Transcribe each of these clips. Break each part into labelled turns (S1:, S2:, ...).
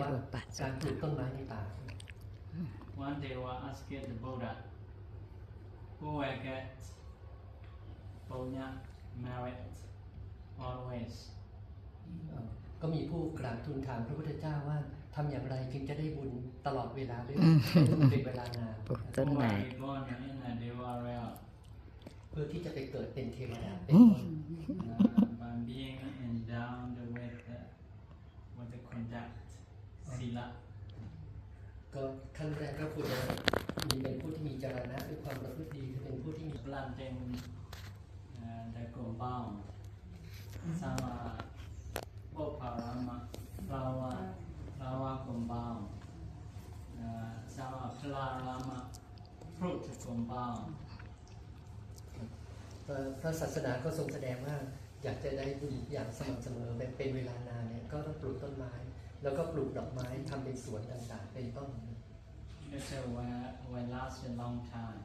S1: ว่า
S2: รูปะสั
S1: การปลูกต้นไม้ในป่า
S3: One day we asked the Buddha, who will get punya merit always?
S1: ก็มีผู้กราบทูลถามพระพุทธเจ้าว่าทำอย่างไรจึงจะได้บุญตลอดเวลาหรือเป็นเวลานาน
S2: ปลูกต้นไม้
S1: เพื่อที่จะไปเกิดเป็นเทวดาเป็น
S2: อืม
S1: ต้น
S3: by being endowed with the, with the conduct, sila.
S1: ก็ขั้นแรกก็ควรจะมีเป็นผู้ที่มีจรณะด้วยความประพฤติดีคือเป็นผู้ที่มี
S3: planting uh, the compound sama Boparama flower flower compound uh, sama Plarama fruit compound
S1: เอ่อพระศาสนาก็ทรงแสดงว่าอยากจะได้บุญอย่างสม่ำเสมอแบบเป็นเวลานานเนี่ยก็ต้องปลูกต้นไม้ แล้วก็ปลูกดอกไม้ทำเป็นสวนต่างๆ เป็นต้น
S3: it will, will last a long time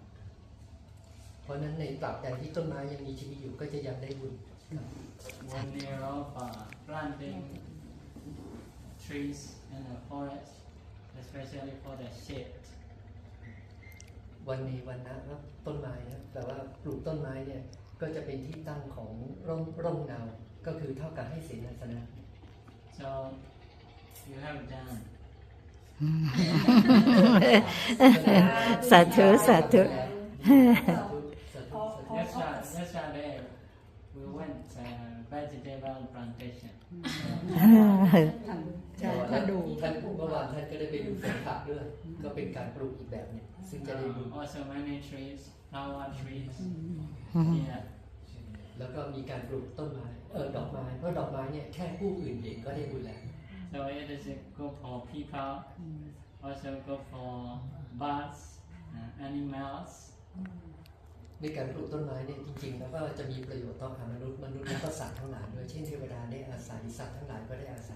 S1: เพราะฉะนั้นในตราบใดที่ต้นไม้ยังมีชีวิตอยู่ก็จะยังได้บุญครับ
S3: one year of uh, planting trees in the forest especially for the shade
S1: วันนี้วันนะว่าต้นไม้นะแต่ว่าปลูกต้นไม้เนี่ยก็จะเป็นที่ตั้งของร่มร่มเงาก็คือเท่ากับให้เสนาสนะ
S3: so you have done
S2: สาธุสาธุ
S1: สาธุสาธุสาธุ
S3: Yesterday, yesterday we went uh, vegetable plantation.
S4: ใช่ถ้าดู
S1: ท่านเมื่อวานท่านก็ได้ไปดูสวนผักด้วย ก็เป็นการปลูกอีกแบบหนึงซึ่งจะได้บุญ
S3: Uh, also many trees, flower trees. Yeah.
S1: แล้วก็มีการปลูกต้นไม้เออดอกไม้เพราะดอกไม้เนี่ยแค่ผู้อื่นเห็นก็ได้บุญแล้ว
S3: So it is good for people, also good for birds, uh, animals.
S1: ในการปลูกต้นไม้เนี่ยจริงๆ แล้วก็จะมีประโยชน์ต่อมนุษย์มนุษย์และก็สัตว์ทั้งหลายด้วยเช่นเทวดาได้อาศัยสัตว์ทั้งหลายก็ได้อาศัย